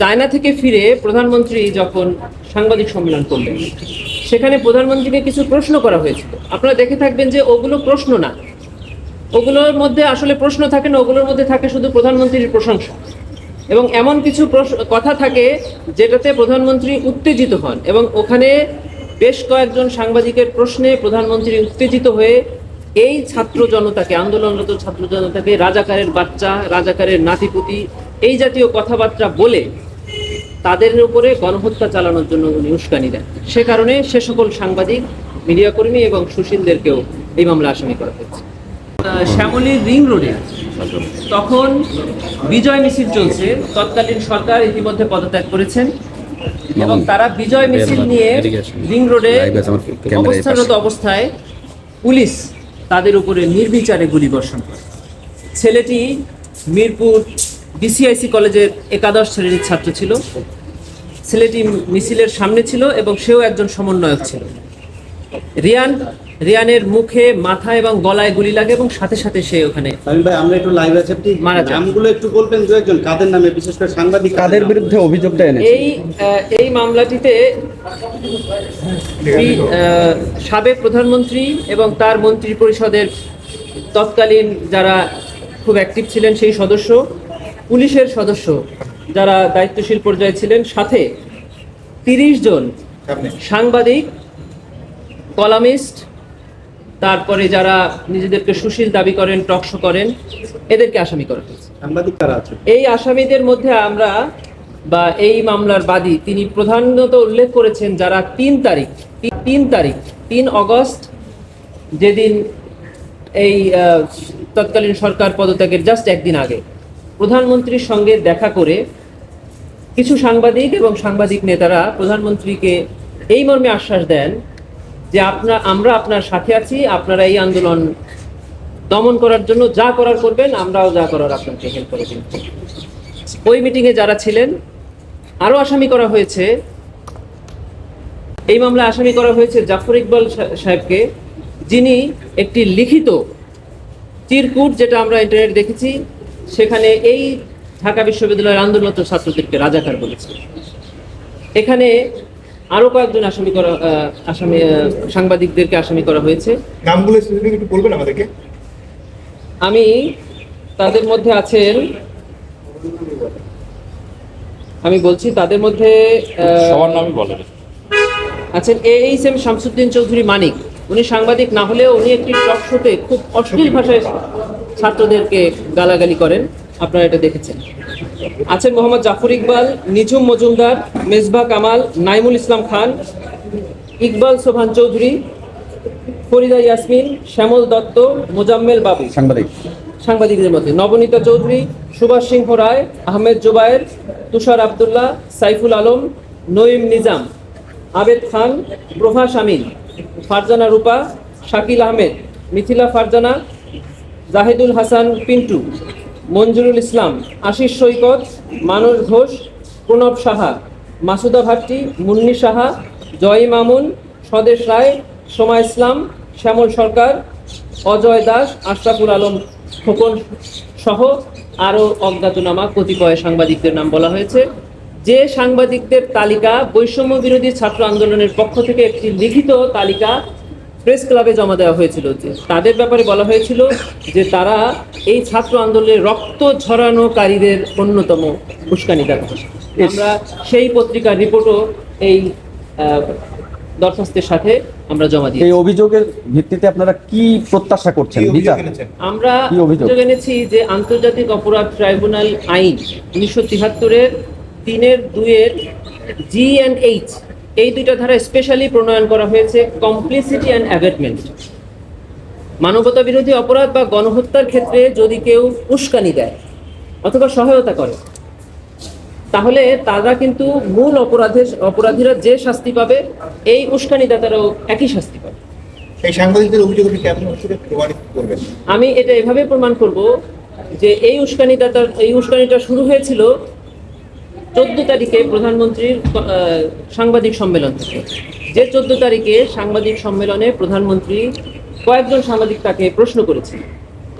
China থেকে ফিরে প্রধানমন্ত্রী যখন সাংবাদিক সম্মেলন করলেন, সেখানে প্রধানমন্ত্রীকে কিছু প্রশ্ন করা হয়েছিল। আপনারা দেখে থাকবেন যে ওগুলো প্রশ্ন না। ওগুলোর মধ্যে আসলে প্রশ্ন থাকে না, ওগুলোর মধ্যে থাকে শুধু প্রধানমন্ত্রীর প্রশংসা। এবং এমন কিছু কথা থাকে যেটাতে প্রধানমন্ত্রী উত্তেজিত হন এবং ওখানে বেশ কয়েকজন সাংবাদিকের প্রশ্নে প্রধানমন্ত্রী উত্তেজিত হয়ে এই ছাত্র জনতাকে, আন্দোলনরত ছাত্র জনতাকে, রাজাকারের বাচ্চা, রাজাকারের নাতিপুতি, এই জাতীয় কথাবার্তা বলে তাদের উপরে গণহত্যা চালানোর জন্য উনি উস্কানি দেন। সে কারণে সে সকল সাংবাদিক মিডিয়া কর্মী এবং সুশীলদেরকেও এই মামলা আসামি করা হয়েছে। আহ, শ্যামলীর রিং রোডে তখন বিজয় মিছিল চলছে। তৎকালীন সরকার ইতিমধ্যে পদত্যাগ করেছেন এবং তারা বিজয় মিছিল নিয়ে রিং রোডে অবস্থানরত অবস্থায় পুলিশ তাদের উপরে নির্বিচারে গুলি বর্ষণ করে। ছেলেটি মিরপুর বিসিআইসি কলেজের একাদশ শ্রেণির ছাত্র ছিল। ছেলেটি মিছিলের সামনে ছিল এবং সেও একজন সমন্বয়ক ছিল। রিয়ান রিয়ানের মুখে মাথা এবং গলায় গুলি লাগে এবং সাথে সাথে সে ওখানে ভাই আমরা একটু লাইভ আছে। আপনি মারা যান। নামগুলো একটু বলবেন দু একজন কাদের নামে? বিশেষ করে সাংবাদিক কাদের বিরুদ্ধে অভিযোগটা এনেছে? এই আহ, এই মামলাটিতে সাবেক প্রধানমন্ত্রী এবং তার মন্ত্রী পরিষদের তৎকালীন যারা খুব অ্যাক্টিভ ছিলেন সেই সদস্য পুলিশের সদস্য যারা দায়িত্বশীল পর্যায়ে ছিলেন সাথে তিরিশ জন সাংবাদিক কলামিস্ট তারপরে যারা নিজেদেরকে সুশীল দাবি করেন টকশো করেন এদেরকে আসামি করা হয়েছে। এই আসামিদের মধ্যে আমরা বা এই মামলার বাদী তিনি প্রধানত উল্লেখ করেছেন যারা তিন তারিখ তিন তারিখ তিন অগস্ট যেদিন এই তৎকালীন সরকার পদত্যাগের জাস্ট একদিন আগে। প্রধানমন্ত্রীর সঙ্গে দেখা করে কিছু সাংবাদিক এবং সাংবাদিক নেতারা প্রধানমন্ত্রীকে এই মর্মে আশ্বাস দেন যে আপনার আমরা আপনার সাথে আছি, আপনারা এই আন্দোলন দমন করার জন্য যা করার করবেন, আমরাও যা করার আপনাকে হেল্প করে দিন ওই মিটিংয়ে যারা ছিলেন, আরও আসামি করা হয়েছে। এই মামলায় আসামি করা হয়েছে জাফর ইকবাল সাহেবকে, যিনি একটি লিখিত চিরকুট, যেটা আমরা ইন্টারনেট দেখেছি সেখানে এই ঢাকা বিশ্ববিদ্যালয়ের আন্দোলনরত ছাত্রদেরকে রাজাকার বলেছে। এখানে আরও কয়েকজন আসামি করা আসামি সাংবাদিকদেরকে আসামি করা হয়েছে। নামগুলো স্পেসিফিক একটু বলবেন আমাদেরকে। আমি তাদের মধ্যে আছেন আমি বলছি তাদের মধ্যে সবার নামই বলেন আছেন এইচ এম শামসুদ্দিন চৌধুরী মানিক। উনি সাংবাদিক না হলেও উনি একটি টক শোতে খুব অশ্লীল ভাষায় ছাত্রদেরকে গালাগালি করেন। আপনারা এটা দেখেছেন। আছেন মোহাম্মদ জাফর ইকবাল নিঝুম মজুমদার মেজবা কামাল নাইমুল ইসলাম খান ইকবাল সোভান চৌধুরী ফরিদা ইয়াসমিন শ্যামল দত্ত মোজাম্মেল বাবু। সাংবাদিক। সাংবাদিকদের মধ্যে নবনীতা চৌধুরী সুভাষ সিংহ রায় আহমেদ জুবায়ের তুষার আবদুল্লাহ সাইফুল আলম নঈম নিজাম আবেদ খান প্রভাস আমিন ফারজানা রূপা শাকিল আহমেদ মিথিলা ফারজানা জাহিদুল হাসান পিন্টু, মঞ্জুরুল ইসলাম, আশিস সৈকত মানস ঘোষ, প্রণব সাহা, মাসুদা ভাট্টি, মুন্নি সাহা, জয় মামুন, স্বদেশ রায়, সোমা ইসলাম, শ্যামল সরকার, অজয় দাস, আশরাফুল আলম খোকন সহ আরও অজ্ঞাতনামা কতিপয় সাংবাদিকদের নাম বলা হয়েছে। যে সাংবাদিকদের তালিকা বৈষম্য বিরোধী ছাত্র আন্দোলনের পক্ষ থেকে একটি লিখিত তালিকা প্রেস ক্লাবে জমা দেওয়া হয়েছিল যে তাদের ব্যাপারে বলা হয়েছিল যে তারা এই ছাত্র আন্দোলনের রক্ত ঝরানোকারীদের অন্যতম উস্কানিদাতা আমরা সেই পত্রিকার রিপোর্টও এই আহ, দরখাস্তের সাথে আমরা জমা দিই এই অভিযোগের ভিত্তিতে আপনারা কি প্রত্যাশা করছেন? বিচার? আমরা অভিযোগ? অভিযোগ এনেছি যে আন্তর্জাতিক অপরাধ ট্রাইব্যুনাল আইন উনিশশো তিহাত্তরের তিনের দুইয়ের জি অ্যান্ড এইচ এই দুইটা ধারা স্পেশালি প্রণয়ন করা হয়েছে কমপ্লিসিটি অ্যান্ড অ্যাভেটমেন্ট মানবতা বিরোধী অপরাধ বা গণহত্যার ক্ষেত্রে যদি কেউ উস্কানি দেয় অথবা সহায়তা করে তাহলে তারা কিন্তু মূল অপরাধের অপরাধীরা যে শাস্তি পাবে এই উস্কানিদাতারাও একই শাস্তি পাবে। এই সাংবাদিকদের অভিযোগ আপনি কেমন হচ্ছে প্রমাণিত করবেন? আমি এটা এভাবে প্রমাণ করব যে এই উস্কানিদাতার এই উস্কানিটা শুরু হয়েছিল চোদ্দ তারিখে প্রধানমন্ত্রীর সাংবাদিক সম্মেলন থেকে। যে চোদ্দ তারিখে সাংবাদিক সম্মেলনে প্রধানমন্ত্রী কয়েকজন সাংবাদিক তাকে প্রশ্ন করেছেন।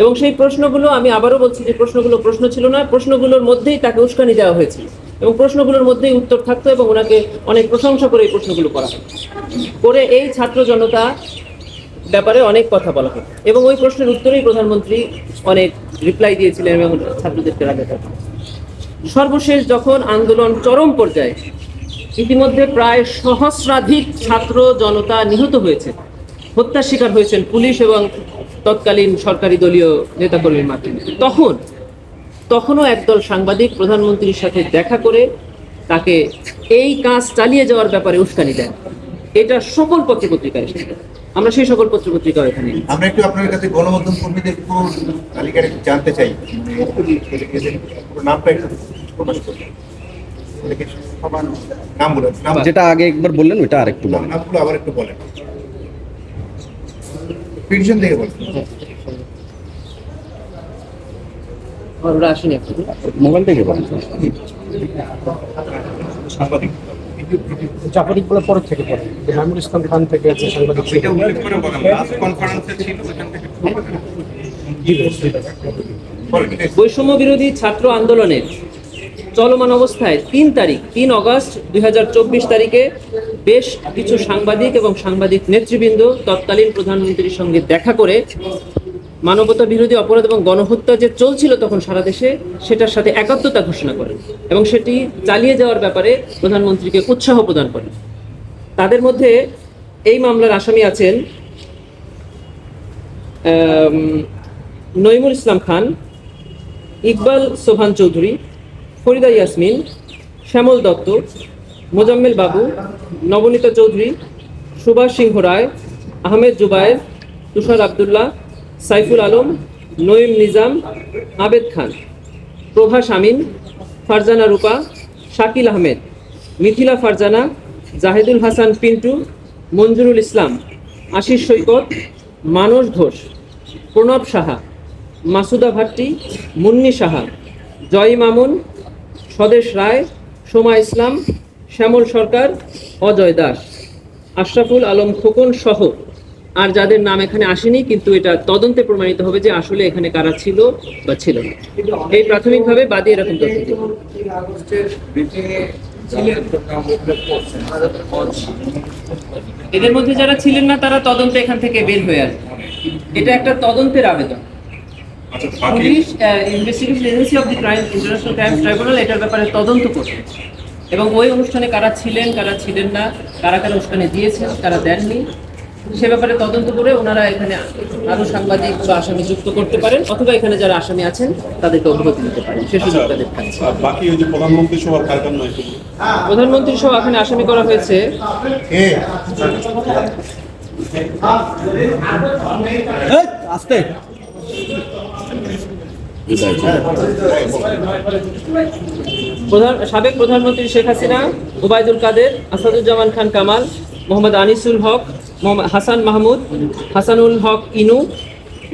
এবং সেই প্রশ্নগুলো আমি আবারও বলছি যে প্রশ্নগুলো প্রশ্ন ছিল না, প্রশ্নগুলোর মধ্যেই তাকে উস্কানি দেওয়া হয়েছিল। এবং প্রশ্নগুলোর মধ্যেই উত্তর থাকতো এবং ওনাকে অনেক প্রশংসা করে এই প্রশ্নগুলো করা হতো করে এই ছাত্র জনতা ব্যাপারে অনেক কথা বলা হতো এবং ওই প্রশ্নের উত্তরেই প্রধানমন্ত্রী অনেক রিপ্লাই দিয়েছিলেন এবং ছাত্রদেরকে রাখা সর্বশেষ যখন আন্দোলন চরম পর্যায়ে, ইতিমধ্যে প্রায় সহস্রাধিক ছাত্র জনতা নিহত হয়েছে। হত্যার শিকার হয়েছেন পুলিশ এবং তৎকালীন সরকারি দলীয় নেতাকর্মীর মাধ্যমে। তখন, তখনও একদল সাংবাদিক প্রধানমন্ত্রীর সাথে দেখা করে তাকে এই কাজ চালিয়ে যাওয়ার ব্যাপারে উস্কানি দেন। এটা সকল পত্রপত্রিকায় এসেছে আমরা সেই সকল পত্রপত্রিকা এখানে আমরা একটু আপনার কাছে গণমাধ্যম কর্মীদের পুরো তালিকাটা জানতে চাই। নামটা একটু প্রকাশ যেটা আগে একবার বললেন ওইটা আরেকটু বলেন। নামগুলো আবার একটু বলেন। পিটিশন থেকে বলেন। আমরা আসিনি মোবাইল থেকে বলেন। সাংবাদিক। জাফর ইকবালের পরের থেকে যে ইসলাম খান থেকে আছে সাংবাদিক এটা উল্লেখ করে বলেন লাস্ট কনফারেন্সে ছিল ওখান থেকে। বলেন বৈষম্য বিরোধী ছাত্র আন্দোলনের চলমান অবস্থায় তিন তারিখ তিন অগস্ট দুই হাজার চব্বিশ তারিখে বেশ কিছু সাংবাদিক এবং সাংবাদিক নেতৃবৃন্দ তৎকালীন প্রধানমন্ত্রীর সঙ্গে দেখা করে মানবতা বিরোধী অপরাধ এবং গণহত্যা যে চলছিল তখন সারা দেশে, সেটার সাথে একাত্মতা ঘোষণা করেন এবং সেটি চালিয়ে যাওয়ার ব্যাপারে প্রধানমন্ত্রীকে উৎসাহ প্রদান করেন তাদের মধ্যে এই মামলার আসামি আছেন নইমুল ইসলাম খান, ইকবাল সোহান চৌধুরী, ফরিদা ইয়াসমিন, শ্যামল দত্ত, মোজাম্মেল বাবু, নবনীতা চৌধুরী, সুভাষ সিংহ রায়, আহমেদ জুবায়ের, তুষার আবদুল্লাহ সাইফুল আলম, নঈম নিজাম, আবেদ খান, প্রভাস আমিন, ফারজানা রূপা, শাকিল আহমেদ, মিথিলা ফারজানা, জাহেদুল হাসান পিন্টু, মঞ্জুরুল ইসলাম, আশিস সৈকত, মানস ঘোষ, প্রণব সাহা, মাসুদা ভাট্টি, মুন্নি সাহা, জয় মামুন, স্বদেশ রায়, সোমা ইসলাম, শ্যামল সরকার, অজয় দাস, আশরাফুল আলম খোকন সহ আর যাদের নাম এখানে আসেনি কিন্তু এটা তদন্তে প্রমাণিত হবে যে আসলে এখানে কারা ছিল বা ছিল না। এই প্রাথমিকভাবে বাদী এরকম তথ্য দিল। এদের মধ্যে যারা ছিলেন না তারা তদন্তে এখান থেকে বের হয়ে আসবে এটা একটা তদন্তের আবেদন। Police investigation agency of the crime international crime tribunal এটার ব্যাপারে তদন্ত করবে এবং ওই অনুষ্ঠানে কারা ছিলেন কারা ছিলেন না কারা কারা অনুষ্ঠানে দিয়েছেন কারা দেননি সে ব্যাপারে তদন্ত করে ওনারা এখানে আরও সাংবাদিক বা আসামি যুক্ত করতে পারেন অথবা এখানে যারা আসামি আছেন তাদেরকে অব্যাহতি দিতে পারেন। সে সুযোগ তাদের বাকি ওই যে প্রধানমন্ত্রী সভার কার্যক্রম নয় প্রধানমন্ত্রী সহ এখানে আসামি করা হয়েছে। আস্তে। প্রধান সাবেক প্রধানমন্ত্রী শেখ হাসিনা ওবায়দুল কাদের আসাদুজ্জামান খান কামাল মোহাম্মদ আনিসুল হক হাসান মাহমুদ, হাসানুল হক ইনু,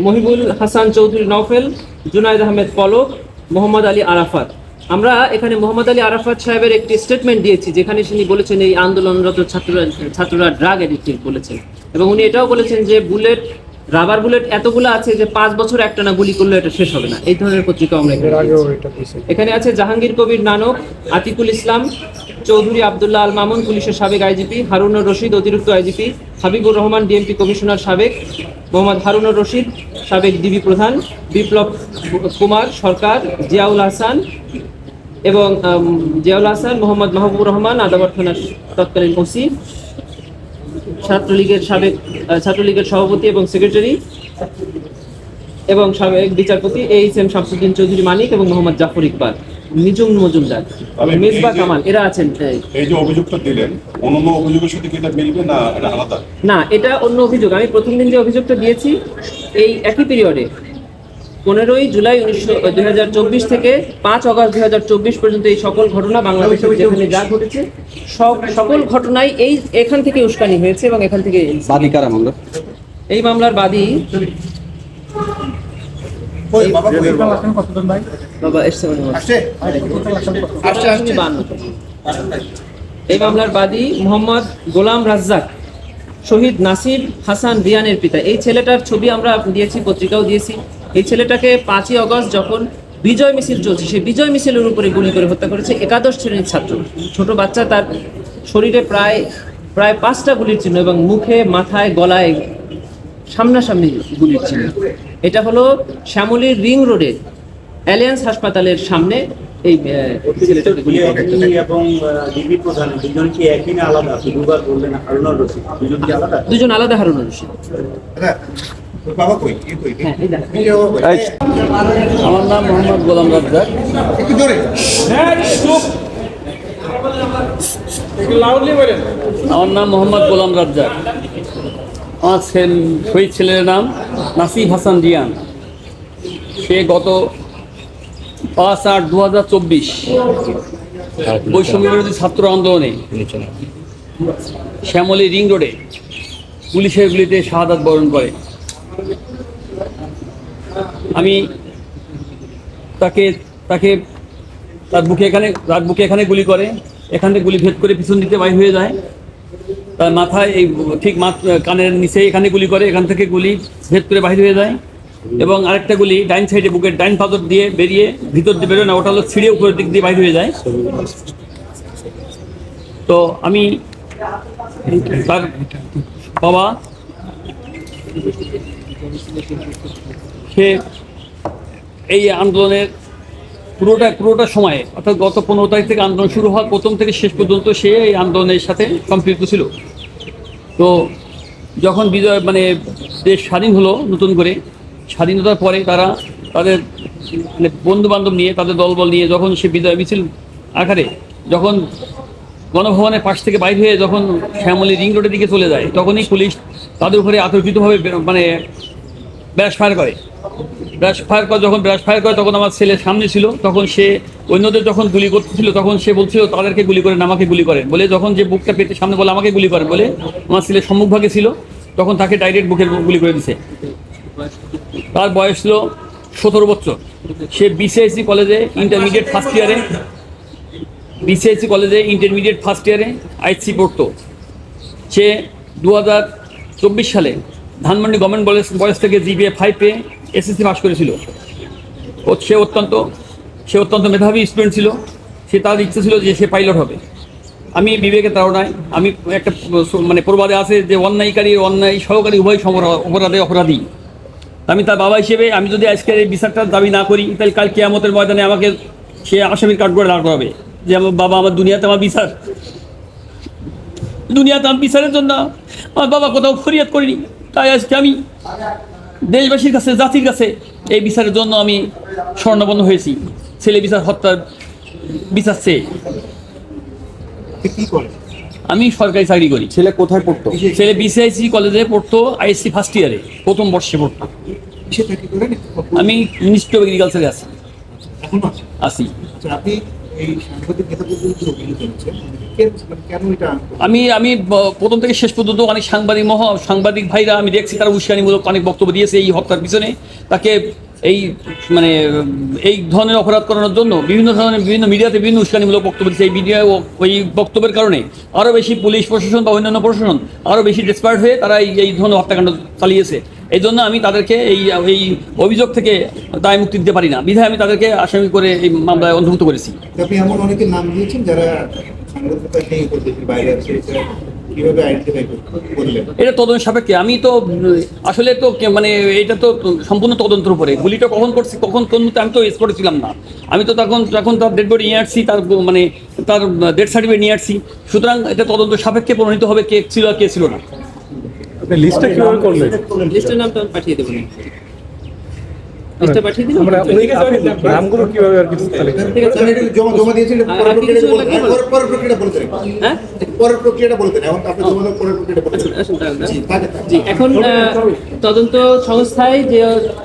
মহিবুল হাসান চৌধুরী নফেল জুনায়দ আহমেদ পলক, মোহাম্মদ আলী আরাফাত। আমরা এখানে মোহাম্মদ আলী আরাফাত সাহেবের একটি স্টেটমেন্ট দিয়েছি, যেখানে তিনি বলেছেন এই আন্দোলনরত ছাত্ররা ছাত্ররা ড্রাগ এডিক্টেড বলেছেন। এবং উনি এটাও বলেছেন যে বুলেট রাবার বুলেট এতগুলো আছে যে পাঁচ বছর একটা না গুলি করলে এটা শেষ হবে না। এই ধরনের পত্রিকা আমরা এখানে আছে জাহাঙ্গীর কবির নানক আতিকুল ইসলাম চৌধুরী আবদুল্লাহ আল মামুন পুলিশের সাবেক আইজিপি হারুনুর রশিদ অতিরিক্ত IGP Habibur Rahman DMP commissioner সাবেক মোহাম্মদ হারুনুর রশিদ সাবেক ডিবি প্রধান বিপ্লব কুমার সরকার জিয়াউল হাসান এবং জিয়াউল হাসান মোহাম্মদ মাহবুবুর রহমান আদাবর থানার তৎকালীন ওসি। ছাত্রলীগের সাবেক ছাত্রলীগের সভাপতি এবং সেক্রেটারি এবং সাবেক বিচারপতি এইচ এম শামসুদ্দিন চৌধুরী মানিক এবং মোহাম্মদ জাফর ইকবাল। নিজুম মজুমদার। মেজবা কামাল এরা আছেন এই। এই যে অভিযোগটা দিলেন অন্য অভিযোগের সাথে কি এটা মিলবে না এটা আলাদা? না এটা অন্য অভিযোগ। আমি প্রথম দিন যে অভিযোগটা দিয়েছি এই একই পিরিয়ডে পনেরোই জুলাই উনিশশো থেকে পাঁচ অগস্ট দুই হাজার চব্বিশ পর্যন্ত এই সকল ঘটনা বাংলাদেশের যেখানে যা ঘটেছে সব সকল ঘটনাই এই এখান থেকে উস্কানি হয়েছে এবং এখান থেকে বাদিকার আমরা এই মামলার বাদী এই মামলার বাদী মোহাম্মদ গোলাম রাজ্জাক শহীদ নাসির হাসান রিয়ানের পিতা। এই ছেলেটার ছবি আমরা দিয়েছি পত্রিকাও দিয়েছি। এই ছেলেটাকে পাঁচই অগস্ট যখন বিজয় মিছিল চলছে সেই বিজয় মিছিলের উপরে গুলি করে হত্যা করেছে একাদশ শ্রেণির ছাত্র। ছোট বাচ্চা তার শরীরে প্রায় প্রায় পাঁচটা গুলির চিহ্ন এবং মুখে মাথায় গলায় সামনাসামনি গুলির চিহ্ন। এটা হলো শ্যামলীর রিং রোডে অ্যালিয়ান্স হাসপাতালের সামনে এই আহ, ছেলেটাকে গুলি করে হত্যা করে। এবং ডিবি প্রধান দুজন কি একই না আলাদা? দুবার বললেন হারুনার রশিদ। দুজন কি আলাদা? দুজন আলাদা হারুন রশিদ। হ্যাঁ? আমার নাম মোহাম্মদ গোলাম রাজ্জাক। একটু জোরে। আমার নাম মোহাম্মদ গোলাম রাজ্জাক। আমার ছেল- শহীদ ছেলের নাম নাসিব হাসান রিয়ান। সে গত পাঁচ আট দু হাজার চব্বিশ বৈষম্য বিরোধী ছাত্র আন্দোলনে শ্যামলী রিং রোডে পুলিশের গুলিতে শাহাদাত বরণ করে। আমি তাকে তাকে তার বুকে এখানে তার বুকে এখানে গুলি করে, এখান থেকে গুলি ভেদ করে পিছন দিতে বাইর হয়ে যায়। তার মাথায় এই ঠিক কানের নিচে এখানে গুলি করে, এখান থেকে গুলি ভেদ করে বাইর হয়ে যায়। এবং আরেকটা গুলি ডাইন সাইডে বুকের ডাইন পাথর দিয়ে বেরিয়ে ভিতর দিয়ে বেরোয় না, ওটা হলো ছিঁড়ে উপরের দিক দিয়ে বাইর হয়ে যায়। তো আমি তার বাবা সে এই আন্দোলনের পুরোটা পুরোটা সময়ে, অর্থাৎ গত পনেরো তারিখ থেকে আন্দোলন শুরু হওয়ার প্রথম থেকে শেষ পর্যন্ত সে এই আন্দোলনের সাথে সম্পৃক্ত ছিল। তো যখন বিজয় মানে দেশ স্বাধীন হলো নতুন করে, স্বাধীনতার পরে তারা তাদের মানে বন্ধু বান্ধব নিয়ে, তাদের দলবল নিয়ে যখন সে বিজয় মিছিল আকারে, যখন গণভবনের পাশ থেকে বাইর হয়ে যখন শ্যামলী রিং রোডের দিকে চলে যায়, তখনই পুলিশ তাদের উপরে আতর্কিতভাবে মানে ব্রাশ ফায়ার করে। ব্রাশ ফায়ার করে যখন ব্রাশ ফায়ার করে, তখন আমার ছেলে সামনে ছিল। তখন সে অন্যদের যখন গুলি করতেছিল, তখন সে বলছিল, তাদেরকে গুলি করেন, আমাকে গুলি করেন। বলে যখন যে বুকটা পেতে সামনে বলে, আমাকে গুলি করেন, বলে আমার ছেলে সম্মুখভাগে ছিল। তখন তাকে ডাইরেক্ট বুকের গুলি করে দিছে। তার বয়স ছিল সতেরো বছর। সে বিসিআইসি কলেজে ইন্টারমিডিয়েট ফার্স্ট ইয়ারে বিসিআইসি কলেজে ইন্টারমিডিয়েট ফার্স্ট ইয়ারে আইসি পড়তো। সে দু হাজার চব্বিশ সালে ধানমন্ডি গভর্নমেন্ট কলেজ থেকে জিবিএ ফাইভ পেয়ে এসএসসি পাস করেছিল। ও, সে অত্যন্ত সে অত্যন্ত মেধাবী স্টুডেন্ট ছিল। সে তার ইচ্ছে ছিল যে সে পাইলট হবে। আমি বিবেকের তাড়নায় আমি একটা মানে প্রবাদে আছে যে অন্যায়কারী, অন্যায় সহকারী উভয় অপরাধে অপরাধী। আমি তার বাবা হিসেবে, আমি যদি আজকের এই বিচারটার দাবি না করি, তাহলে কাল কেয়ামতের ময়দানে আমাকে সে আসামির কাঠ করে দাঁড় করাবে। যে আমার বাবা আমার দুনিয়াতে আমার বিচার। দুনিয়াতে আমি বিচারের জন্য, আমার বাবা কোথাও ফরিয়াদ করিনি। তাই আজকে আমি দেশবাসীর কাছে জাতির কাছে এই বিচারের জন্য আমি স্বর্ণবন্ধ হয়েছি। ছেলে বিচার হত্যার বিচার চেয়ে। এ কি করে? আমি সরকারি চাকরি করি। ছেলে কোথায় পড়তো? ছেলে বিসিআইসি কলেজে পড়তো আইএসসি ফার্স্ট ইয়ারে প্রথম বর্ষে পড়তো। আমি মিনিস্ট্রি অফ এগ্রিকালচারে আছি। এখনও আছে আছি। আচ্ছা আপনি মানে এটা আমি আমি প্রথম থেকে শেষ পর্যন্ত অনেক সাংবাদিক মহ, সাংবাদিক ভাইরা আমি দেখছি, তারা উস্কানিমূলক অনেক বক্তব্য দিয়েছে এই হত্যার পিছনে। তাকে এই মানে এই ধরনের অপরাধ করানোর জন্য বিভিন্ন ধরনের বিভিন্ন মিডিয়াতে বিভিন্ন উস্কানিমূলক বক্তব্য দিচ্ছে এই মিডিয়া ওই বক্তব্যের কারণে। আরও বেশি পুলিশ প্রশাসন বা অন্যান্য প্রশাসন আরও বেশি ডেসপায়ার্ড হয়ে তারা এই ধরনের হত্যাকাণ্ড চালিয়েছে। এই জন্য আমি তাদেরকে এই এই অভিযোগ থেকে দায় মুক্তি দিতে পারি না। বিধায় আমি তাদেরকে আসামি করে এই মামলায় অন্তর্ভুক্ত করেছি। আপনি এমন অনেকের নাম দিয়েছেন যারা বাইরে আছে এটা তদন্ত সাপেক্ষে। আমি তো আসলে তো মানে এটা তো সম্পূর্ণ তদন্তের উপরে। গুলিটা কখন করছি কখন কোন আমি তো স্পটে ছিলাম না। আমি তো তখন তখন তার ডেড বডি নিয়ে আসছি তার মানে তার ডেথ সার্টিফিকেট নিয়ে আসছি। সুতরাং এটা তদন্ত সাপেক্ষে প্রমাণিত হবে কে ছিল আর কে ছিল না। আপনি লিস্টটা কীভাবে করলেন? লিস্টের নামটা আমি পাঠিয়ে দেবো। এখন আহ, তদন্ত সংস্থায় যে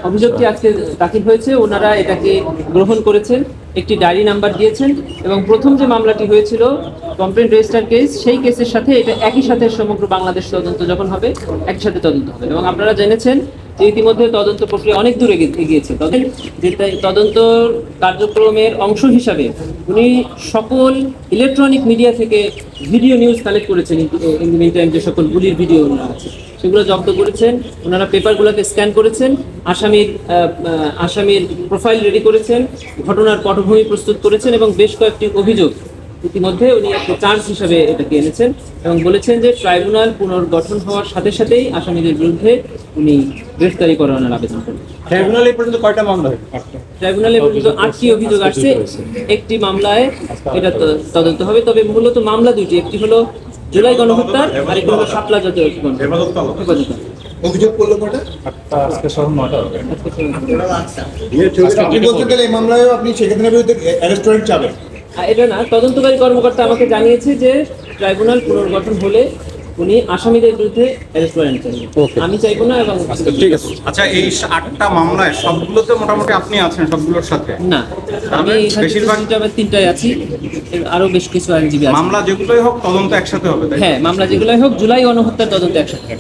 অভিযোগটি আজকে দাখিল হয়েছে ওনারা এটাকে গ্রহণ করেছেন। একটি ডায়েরি নাম্বার দিয়েছেন এবং প্রথম যে মামলাটি হয়েছিল কমপ্লেন রেজিস্টার কেস সেই কেসের সাথে এটা একই সাথে সমগ্র বাংলাদেশ তদন্ত যখন হবে একসাথে তদন্ত হবে। এবং আপনারা জেনেছেন যে ইতিমধ্যে তদন্ত প্রক্রিয়া অনেক দূরে তাই তদন্ত কার্যক্রমের অংশ হিসাবে উনি সকল ইলেকট্রনিক মিডিয়া থেকে ভিডিও নিউজ কালেক্ট করেছেন, ইন মিন টাইম যে সকল গুলির ভিডিও ওনারা আছে। সেগুলো জব্দ করেছেন, ওনারা পেপারগুলোকে স্ক্যান করেছেন, আসামির আসামির প্রোফাইল রেডি করেছেন, ঘটনার পটভূমি প্রস্তুত করেছেন এবং বেশ কয়েকটি অভিযোগ ইতিমধ্যে উনি একটা চার্জ হিসাবে এটাকে এনেছেন এবং বলেছেন যে ট্রাইব্যুনাল পুনর্গঠন হওয়ার সাথে সাথেই আসামিদের বিরুদ্ধে উনি গ্রেফতারি করানোর আবেদন করেন। ট্রাইব্যুনাল পর্যন্ত কয়টা মামলা হয়েছে? ট্রাইব্যুনালে পর্যন্ত আটটি অভিযোগ আসছে। একটি মামলায় এটা তদন্ত হবে। তবে মূলত মামলা দুটি একটি হলো জুলাই গণহত্যার আর একটি হলো শাপলা জাতীয় গণহত্যা। অভিযোগ করল কটা? আজকে আপনি বলতে গেলে এই মামলায় আপনি সেক্ষেত্রে বিরুদ্ধে রেস্টুরেন্ট যাবেন আর এটা না তদন্তকারী কর্মকর্তা আমাকে জানিয়েছে যে ট্রাইব্যুনাল পুনর্গঠন হলে উনি আসামিদের বিরুদ্ধে অ্যারেস্ট ওয়ারেন্ট চাইবেন আমি চাইব না এবং ঠিক আছে। আচ্ছা এই আটটা মামলায় সবগুলোতে মোটামুটি আপনি আছেন সবগুলোর সাথে? না আমি বেশিরভাগ- তিনটায় আছি। আরও বেশ কিছু আইনজীবী আছে। মামলা যেগুলোই হোক তদন্ত একসাথে হবে হ্যাঁ মামলা যেগুলোই হোক জুলাই গণহত্যার তদন্ত একসাথে